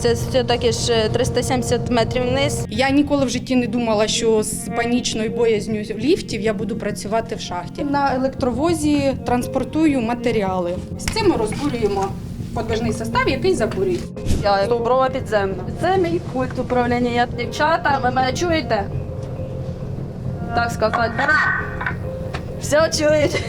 Це все-таки ж 370 метрів вниз. Я ніколи в житті не думала, що з панічною боязнью ліфтів я буду працювати в шахті. На електровозі транспортую матеріали. З цим ми розбурюємо подвижний состав, який забурює. Я доброва підземна. Це мій пульт управління. Я дівчата, ви мене чуєте? Так сказати. Все чують.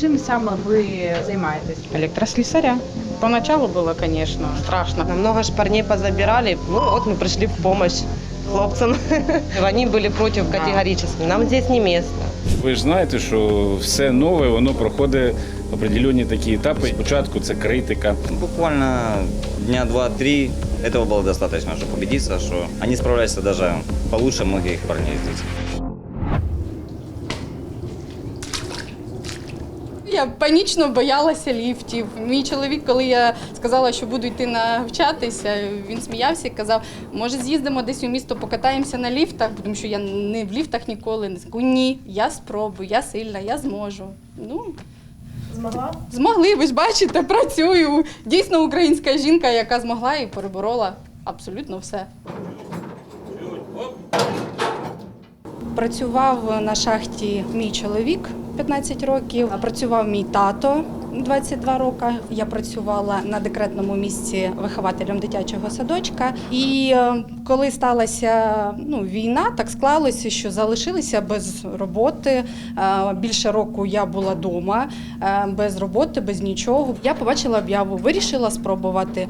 Чим саме ви займаєтесь? Электрослесаря. Поначалу было, конечно, страшно. Много ж парней позабирали. Ну вот мы пришли в помощь хлопцам. Они были против категорически. Нам здесь не место. Ви ж знаєте, що все нове, воно проходить определенні такі етапи. Спочатку це критика. Буквально дня два-три этого было достаточно, чтобы убедиться, что они справляются даже получше многих парней здесь. Я панічно боялася ліфтів. Мій чоловік, коли я сказала, що буду йти навчатися, він сміявся і казав, може з'їздимо десь у місто, покатаємося на ліфтах, тому що я не в ліфтах ніколи не сказала, ні, я спробую, я сильна, я зможу. Ну, Змогла? Змогли, ви ж бачите, працюю. Дійсно українська жінка, яка змогла і переборола абсолютно все. Працював на шахті мій чоловік 15 років, працював мій тато 22 роки. Я працювала на декретному місці вихователем дитячого садочка. І е, коли сталася ну, війна, так склалося, що залишилися без роботи. Е, Більше року я була вдома без роботи, без нічого. Я побачила об'яву, вирішила спробувати е,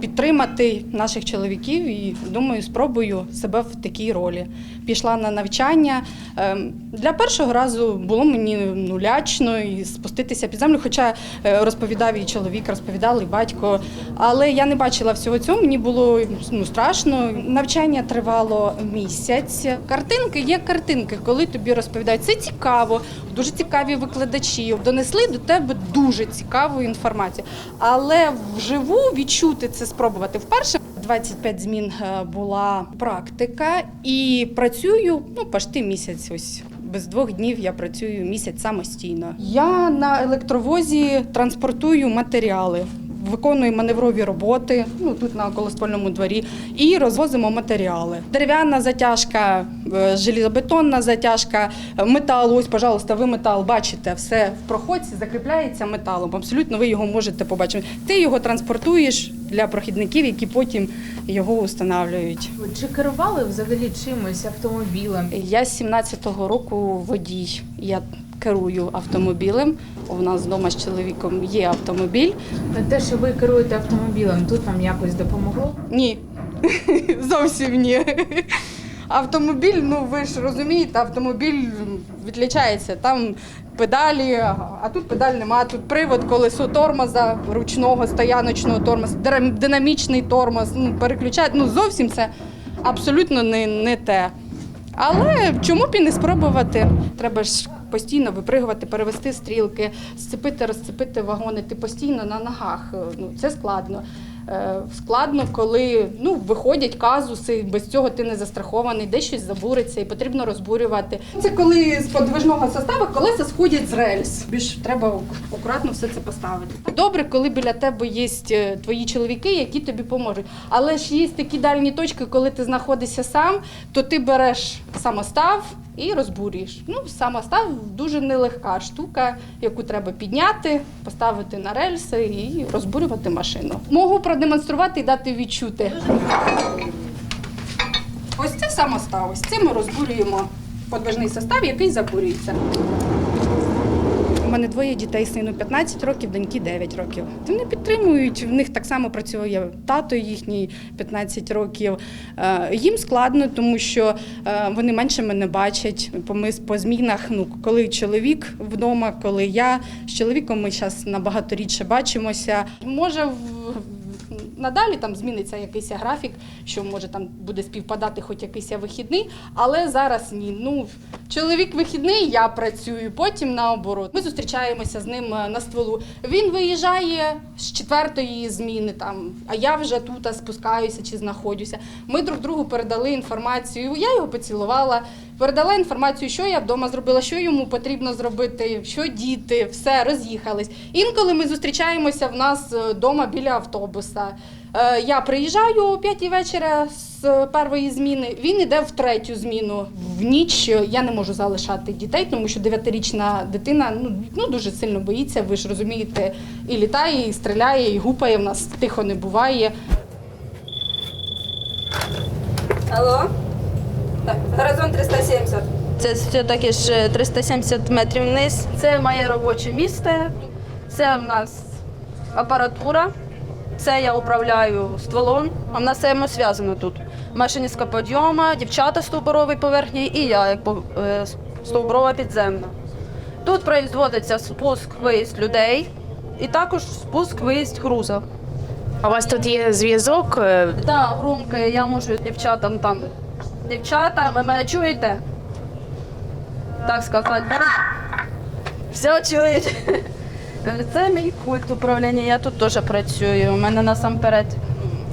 підтримати наших чоловіків і думаю, спробую себе в такій ролі. Пішла на навчання. Е, Для першого разу було мені ну, лячно і спуститися під землю, хоча е, розповідав і чоловік, розповідав і батько. Але я не бачила всього цього, мені було ну, страшно. Навчання тривало місяць. Картинки є картинки, коли тобі розповідають, це цікаво, дуже цікаві викладачі. Донесли до тебе дуже цікаву інформацію. Але вживу відчути це спробувати вперше. 25 змін е, була практика і працюю ну почти місяць. Ось без двох днів я працюю місяць самостійно. Я на електровозі транспортую матеріали. Виконую маневрові роботи ну тут на околоствольному дворі і розвозимо матеріали. Дерев'яна затяжка, е, желізобетонна затяжка, е, метал. Ось, пожалуйста, ви метал бачите, все в проходці закріпляється металом. Абсолютно ви його можете побачити. Ти його транспортуєш для прохідників, які потім його встановлюють. Чи керували взагалі чимось автомобілем? Я з 17-го року водій. Я керую автомобілем. У нас вдома з чоловіком є автомобіль. Те, що ви керуєте автомобілем, тут вам якось допомогло? Ні, зовсім ні. Автомобіль, ну ви ж розумієте, автомобіль відлічається. Там педалі, а тут педаль нема. Тут привод, колесо тормоза, ручного стояночного тормоза, динамічний тормоз. Ну, переключають. Ну зовсім це абсолютно не, не те. Але чому б і не спробувати? Треба ж постійно випригувати, перевести стрілки, сцепити, розцепити вагони. Ти постійно на ногах. Ну це складно. Е, Складно, коли ну виходять казуси, без цього ти не застрахований, десь щось забуриться і потрібно розбурювати. Це коли з подвижного составу колеса сходять з рельс. Більш треба акуратно все це поставити. Добре, коли біля тебе є е, твої чоловіки, які тобі поможуть. Але ж є такі дальні точки, коли ти знаходишся сам, то ти береш самостав і розбурюєш. Ну, самостав дуже нелегка штука, яку треба підняти, поставити на рельси і розбурювати машину. Можу продемонструвати і дати відчути. Ось це самостав. Ось це ми розбурюємо подвижний состав, який забурюється. У мене двоє дітей, сину 15 років, доньки 9 років. Вони підтримують, в них так само працює тато їхній 15 років. Е, Їм складно, тому що е, вони менше мене бачать. Ми по змінах, ну коли чоловік вдома, коли я з чоловіком ми зараз набагато рідше бачимося. Може, надалі там зміниться якийсь графік, що може там буде співпадати хоч якийсь вихідний, але зараз ні. Ну чоловік вихідний, я працюю, потім наоборот. Ми зустрічаємося з ним е, на стволу. Він виїжджає з четвертої зміни, там, а я вже тут спускаюся чи знаходжуся. Ми друг другу передали інформацію. Я його поцілувала, передала інформацію, що я вдома зробила, що йому потрібно зробити, що діти, все роз'їхались. Інколи ми зустрічаємося в нас вдома біля автобуса. Е, Я приїжджаю о 5 вечора з першої зміни. Він іде в третю зміну. В ніч я не можу залишати дітей, тому що 9-річна дитина ну, ну дуже сильно боїться. Ви ж розумієте, і літає, і стріляє, і гупає. В нас тихо не буває. Алло? Так, горизонт 370. Це все-таки ж е, 370 метрів вниз. Це моє робоче місце. Це в нас апаратура. Це я управляю стволом. А в нас все зв'язано тут. Машиністка підйома, дівчата стовбурової поверхні і я, як е, стовбурова підземна. Тут производиться спуск виїзд людей і також спуск виїзд грузів. А у вас тут є зв'язок? е, Так, громко, я можу дівчатам там. Дівчата, ви мене чуєте? Так сказати. Все чуєте? Це мій пульт управління, я тут теж працюю. У мене насамперед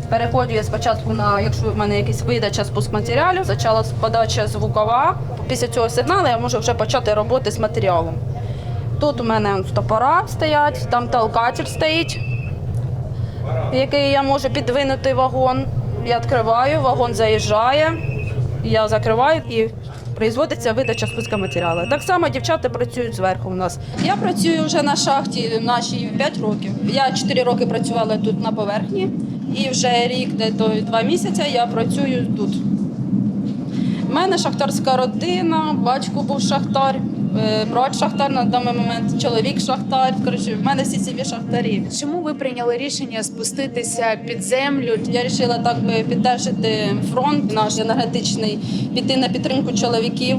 переходжу я спочатку на, якщо в мене якась видача спуск матеріалів, почала подача звукова. Після цього сигналу я можу вже почати роботи з матеріалом. Тут у мене стопора стоять, там толкатель стоїть який я можу підвинути вагон. Я відкриваю, вагон заїжджає, я закриваю і производиться видача спуска матеріалу. Так само дівчата працюють зверху у нас. Я працюю вже на шахті нашій 5 років. Я 4 роки працювала тут на поверхні, і вже рік, де то два місяці я працюю тут. У мене шахтарська родина, батько був шахтар, брат шахтар на даний момент, чоловік шахтар. Коротше, в мене всі сім'ї шахтарі. Чому ви прийняли рішення спуститися під землю? Я вирішила так би підтримати фронт наш енергетичний, піти на підтримку чоловіків.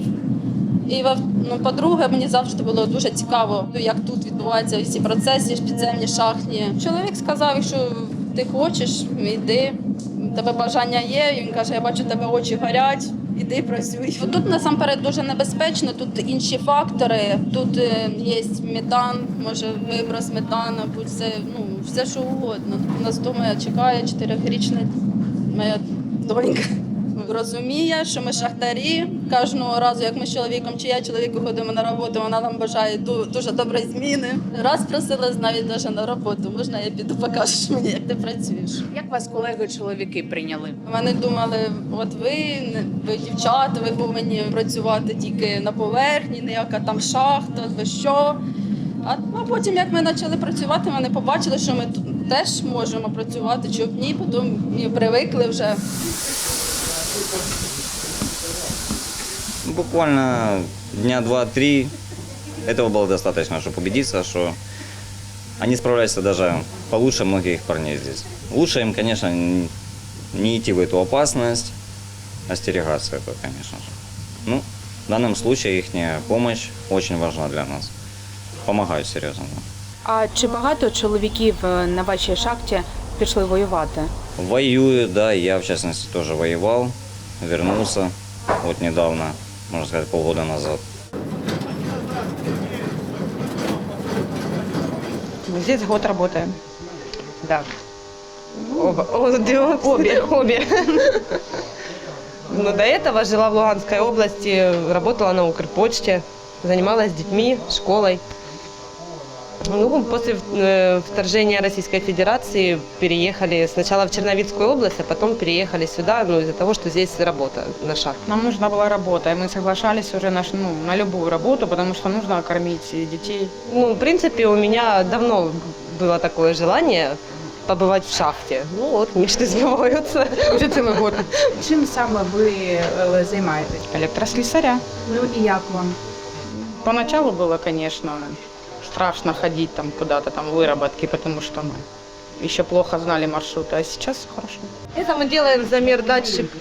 І ну, по-друге, мені завжди було дуже цікаво, як тут відбуваються всі процеси підземні, шахтні. Чоловік сказав, якщо ти хочеш, йди. У тебе бажання є. Він каже, я бачу, у тебе очі горять. Іди працюй. Тут насамперед дуже небезпечно, тут інші фактори. Тут е, є метан, може виброс метану, будь це ну, все що угодно. У нас вдома чекає чотирирічна моя донька. Розуміє, що ми шахтарі. Кожного разу, як ми з чоловіком чи я чоловік виходимо на роботу, вона нам бажає ду- дуже доброї зміни. Раз просила навіть даже на роботу. Можна я піду покажеш мені, як ти працюєш. Як вас колеги-чоловіки прийняли? Вони думали, от ви, не- ви дівчата, ви повинні працювати тільки на поверхні, ніяка там шахта, ви що. А ну, потім, як ми почали працювати, вони побачили, що ми тут теж можемо працювати, чому б ні, потім і привикли вже. Буквально дня два-три этого было достаточно, чтобы убедиться, что они справляются даже получше многих парней здесь. Лучше им, конечно, н- не идти в эту опасность, остерегаться этого, конечно же. Ну, в данном случае их помощь очень важна для нас. Помогают серьезно. да. А чи багато чоловіків е, на вашій шахті пішли воювати? Воюю, да, я в частности тоже воевал, вернулся вот недавно, Можно сказать, полгода назад. Здесь год работаем. Да. Оба. Обе. Обе. Но до этого жила в Луганской области, работала на Укрпочте, занималась детьми, школой. Ну, после э, вторжения Российской Федерации переехали сначала в Черновицкую область, а потом переехали сюда, ну, из-за того, что здесь работа на шахте. Нам нужна была работа, и мы соглашались уже на, ш- ну, на любую работу, потому что нужно кормить и детей. Ну, в принципе, у меня давно было такое желание побывать в шахте. Ну, вот, мечты сбываются. Уже целый год. Чим саме ви е, займаєтесь? Электрослесаря. Ну і як вам? Поначалу было, конечно, страшно ходить там куда-то, там выработки, потому что мы еще плохо знали маршруты, а сейчас все хорошо. Это мы делаем замер датчик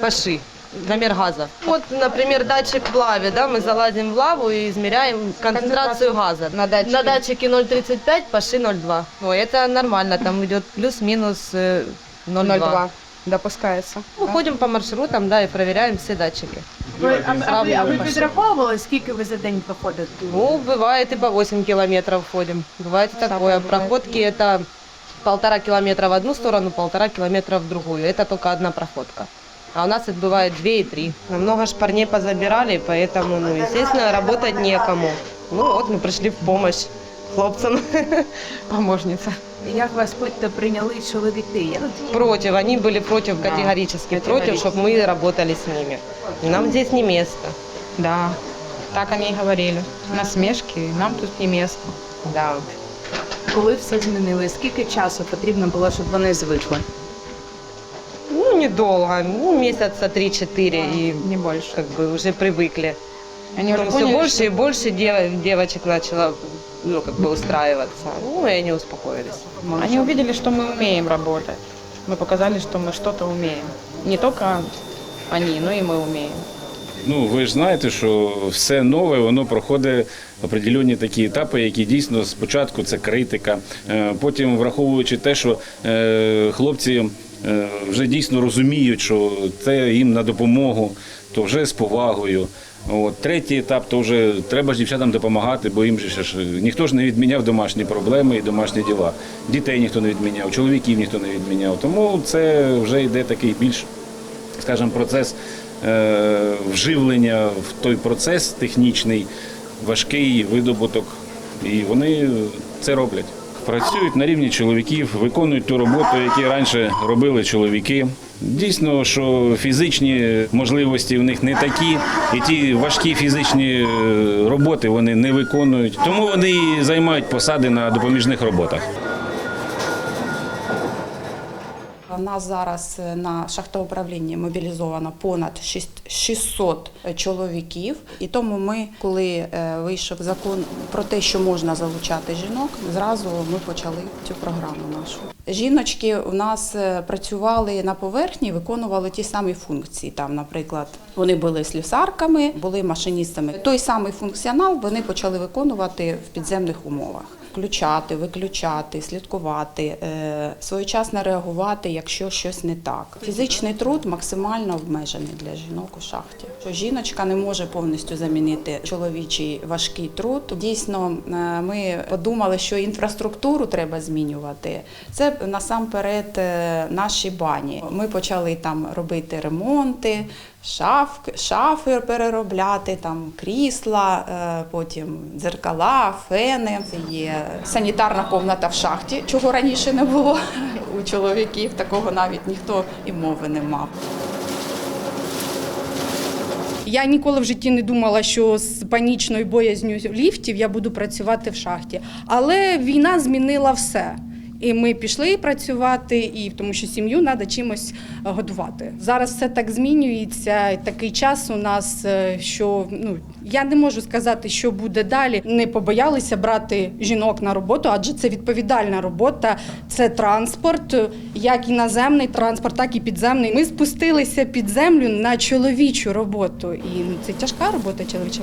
паши, замер газа. Вот, например, датчик в лаве, да, мы залазим в лаву и измеряем концентрацию газа. На датчике. На датчике 0,35, паши 0,2. Ой, это нормально, там идет плюс-минус э, 0,2. 0,2 допускается. Мы ходим по маршрутам, да, и проверяем все датчики. Ви, а, а, ви, а ви Сравниваем. підраховували, скільки ви за день проходите? Ну, бывает и по 8 километров ходим. Бывает и такое. Проходки это полтора километра в одну сторону, полтора километра в другую. Это только одна проходка. А у нас это бывает две и три. Много ж парней позабирали, поэтому, ну, естественно, работать некому. Ну вот мы пришли в помощь хлопцам. Помощница. Як вас потім прийняли чоловіки? Як Против, они были против Да, категорически, против, категорически. чтобы мы работали с ними. Нам здесь не место. Да, так они и говорили. Насмешки, нам тут не место. Да. Коли все змінили? Скільки часу потрібно було, щоб вони звикли? Ну, недолго, ну, месяца 3-4, и Не больше. как бы уже привыкли. Они уже Потом все поняли, больше что- и больше дев- девочек начало ну, как бы устраиваться. Ну, и они успокоились. Они увидели, что мы умеем работать. Мы показали, что мы что-то умеем. Не только они, но и мы умеем. Ну, ви ж знаєте, що все нове, воно проходить определенні такі етапи, які дійсно спочатку це критика. е, Потім, враховуючи те, що е, хлопці е, вже дійсно розуміють, що це їм на допомогу, то вже з повагою. От, третій етап, то вже треба ж дівчатам допомагати, бо їм же ж ніхто ж не відміняв домашні проблеми і домашні діла. Дітей ніхто не відміняв, чоловіків ніхто не відміняв. Тому це вже йде такий більш скажімо, процес е, вживлення в той процес технічний, важкий видобуток, і вони це роблять. Працюють на рівні чоловіків, виконують ту роботу, яку раніше робили чоловіки. Дійсно, що фізичні можливості в них не такі, і ті важкі фізичні е, роботи вони не виконують. Тому вони і займають посади на допоміжних роботах. У нас зараз е, на шахтоуправлінні мобілізовано понад шість- 600 чоловіків, і тому ми, коли е, вийшов закон про те, що можна залучати жінок, зразу ми почали цю програму нашу. Жіночки у нас е, працювали на поверхні, виконували ті самі функції. Там, наприклад, вони були слюсарками, були машиністами. Той самий функціонал вони почали виконувати в підземних умовах. Включати, виключати, слідкувати, е, своєчасно реагувати, якщо щось не так. Фізичний труд максимально обмежений для жінок у шахті. Що жіночка не може повністю замінити чоловічий важкий труд. Дійсно, е, ми подумали, що інфраструктуру треба змінювати. Це насамперед е, наші бані. Ми почали там робити ремонти, шаф, шафи переробляти, там крісла, е, потім дзеркала, фени. Є санітарна комната в шахті, чого раніше не було у чоловіків. Такого навіть ніхто і мови не мав. Я ніколи в житті не думала, що з панічною боязню ліфтів я буду працювати в шахті. Але війна змінила все. І ми пішли працювати, і тому що сім'ю треба чимось е, годувати. Зараз все так змінюється. Такий час у нас, е, що ну я не можу сказати, що буде далі. Не побоялися брати жінок на роботу, адже це відповідальна робота, це транспорт, як і наземний транспорт, так і підземний. Ми спустилися під землю на чоловічу роботу, і ну, це тяжка робота чоловіча.